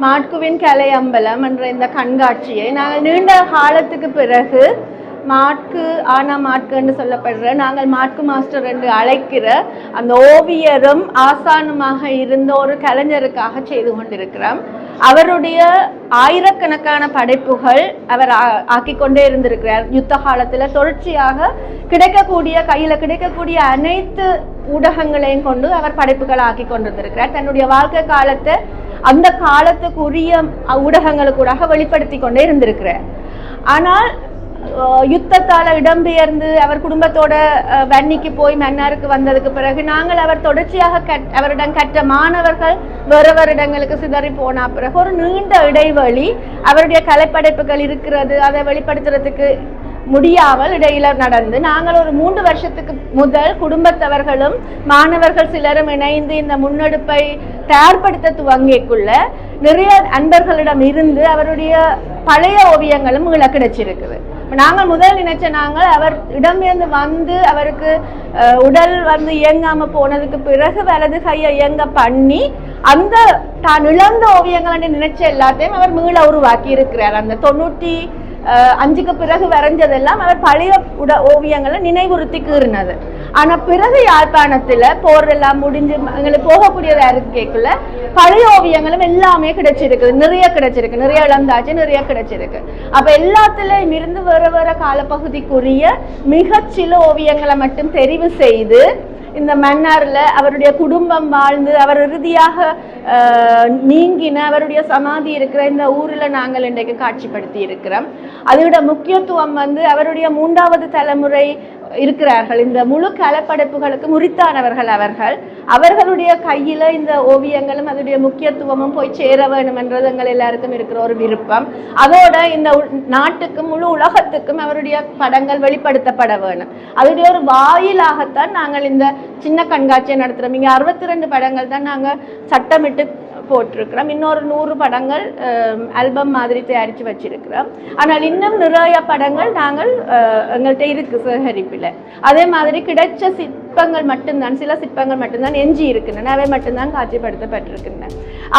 மாட்குவின் கலை அம்பலம் என்ற இந்த கண்காட்சியை நாங்கள் நீண்ட காலத்துக்கு பிறகு மாட்கு ஆனா மாட்கு என்று சொல்லப்படுற நாங்கள் மாட்கு மாஸ்டர் என்று அழைக்கிற அந்த ஓவியரும் ஆசானுமாக இருந்த ஒரு கலைஞருக்காக செய்து கொண்டிருக்கிறோம். அவருடைய ஆயிரக்கணக்கான படைப்புகள் அவர் ஆ- கொண்டே இருந்திருக்கிறார். யுத்த காலத்தில் தொடர்ச்சியாக கிடைக்கக்கூடிய கையில் கிடைக்கக்கூடிய அனைத்து ஊடகங்களையும் கொண்டு அவர் படைப்புகள் ஆக்கி கொண்டிருந்திருக்கிறார். தன்னுடைய வாழ்க்கை காலத்தை அந்த காலத்துக்குரிய ஊடகங்களுக்கூடாக வெளிப்படுத்தி கொண்டே இருந்திருக்கிறார். ஆனால் யுத்தத்தால் இடம்பெயர்ந்து அவர் குடும்பத்தோட வன்னிக்கு போய் மன்னாருக்கு வந்ததுக்கு பிறகு நாங்கள் அவர் தொடர்ச்சியாக கட் அவரிடம் கற்ற மாணவர்கள் வேறு வேறு இடங்களுக்கு சிதறி போன பிறகு ஒரு நீண்ட இடைவெளி அவருடைய கலைப்படைப்புகள் இருக்கிறது அதை வெளிப்படுத்துறதுக்கு முடியாமல் இடையில நடந்து நாங்கள் ஒரு மூன்று வருஷத்துக்கு முதல் குடும்பத்தவர்களும் மாணவர்கள் சிலரும் இணைந்து இந்த முன்னெடுப்பை தயார்படுத்த துவங்கிக்குள்ள நிறைய அன்பர்களிடம் இருந்து அவருடைய பழைய ஓவியங்களும் மீள கிடைச்சிருக்குது. நாங்கள் முதல் நினைச்ச நாங்கள் அவர் இடமிருந்து வந்து அவருக்கு அஹ், உடல் வந்து இயங்காம போனதுக்கு பிறகு வலது கையை இயங்க பண்ணி அந்த தான் இழந்த ஓவியங்களை நினைச்ச எல்லாத்தையும் அவர் மீள உருவாக்கி இருக்கிறார் அந்த தொண்ணூற்றி அஹ் அஞ்சுக்கு பிறகு வரைஞ்சதெல்லாம் அவர் பழைய உட ஓவியங்களை நினைவுறுத்தி கீறினது. ஆனா பிறகு யாழ்ப்பாணத்துல போர் எல்லாம் முடிஞ்சு எங்களுக்கு போகக்கூடியதா இருக்கக்குள்ள பழைய ஓவியங்களும் எல்லாமே கிடைச்சிருக்குது நிறைய கிடைச்சிருக்கு. நிறைய இழந்தாச்சு நிறைய கிடைச்சிருக்கு. அப்ப எல்லாத்துலயும் இருந்து வேற வேற காலப்பகுதிக்குரிய மிகச்சில ஓவியங்களை மட்டும் தெரிவு செய்து இந்த மன்னாரில் அவருடைய குடும்பம் வாழ்ந்து அவர் இறுதியாக நீங்கின அவருடைய சமாதி இருக்கிற இந்த ஊரில் நாங்கள் இன்றைக்கு காட்சிப்படுத்தி இருக்கிறோம். அதோட முக்கியத்துவம் வந்து அவருடைய மூன்றாவது தலைமுறை இருக்கிறார்கள். இந்த முழு கலப்படைப்புகளுக்கு முறித்தானவர்கள் அவர்கள். அவர்களுடைய கையில இந்த ஓவியங்களும் அதனுடைய முக்கியத்துவமும் போய் சேர வேணும் என்றது எங்கள் எல்லாருக்கும் இருக்கிற ஒரு விருப்பம். அதோட இந்த நாட்டுக்கும் முழு உலகத்துக்கும் அவருடைய படங்கள் வெளிப்படுத்தப்பட வேணும். அதனுடைய ஒரு வாயிலாகத்தான் நாங்கள் இந்த சின்ன கண்காட்சியை நடத்துறோம். இங்கே அறுபத்தி ரெண்டு படங்கள் தான் நாங்கள் சட்டமிட்டு போட்டிருக்கிறோம். இன்னொரு நூறு படங்கள் ஆல்பம் மாதிரி தயாரித்து வச்சிருக்கிறோம். ஆனால் இன்னும் நிறைய படங்கள் நாங்கள் எங்கள்கிட்ட இருக்கு சேகரிப்பில். அதே மாதிரி கிடைச்ச சித் சிற்பங்கள் மட்டும்தான் சில சிற்பங்கள் மட்டும்தான் எஞ்சி இருக்கின்றன அவை மட்டும்தான் காட்சிப்படுத்தப்பட்டிருக்கின்றன.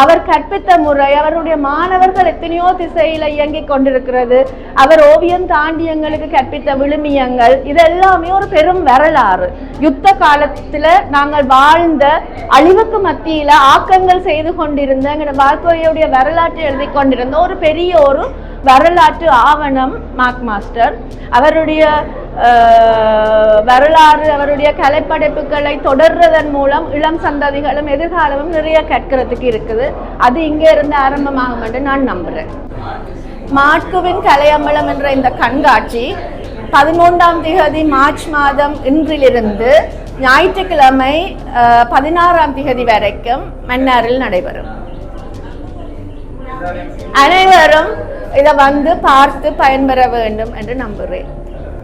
அவர் கற்பித்த முறை அவருடைய மாணவர்கள் எத்தனையோ திசையில இயங்கிக் கொண்டிருக்கிறது. அவர் ஓவியம் தாண்டி எங்களுக்கு கற்பித்த விழுமியங்கள் இதெல்லாமே ஒரு பெரும் வரலாறு. யுத்த காலத்துல நாங்கள் வாழ்ந்த அழிவுக்கு மத்தியில ஆக்கங்கள் செய்து கொண்டிருந்த எங்களோட வாழ்க்கையுடைய வரலாற்றை எழுதி கொண்டிருந்த ஒரு பெரிய ஒரு வரலாற்று ஆவணம் மார்க் மாஸ்டர். அவருடைய வரலாறு அவருடைய கலைப்படைப்புகளை தொடர்றதன் மூலம் இளம் சந்ததிகளும் எதிர்காலமும் நிறைய கற்கிறதுக்கு இருக்குது. அது இங்கே இருந்து ஆரம்பமாகும் என்று நான் நம்புறேன். மாட்குவின் கலையம்பலம் என்ற இந்த கண்காட்சி பதிமூன்றாம் திகதி மார்ச் மாதம் இன்றிலிருந்து ஞாயிற்றுக்கிழமை பதினாறாம் திகதி வரைக்கும் மன்னாரில் நடைபெறும். அனைவரும் இதை வந்து பார்த்து பயன்பெற வேண்டும் என்று நம்புகிறேன்.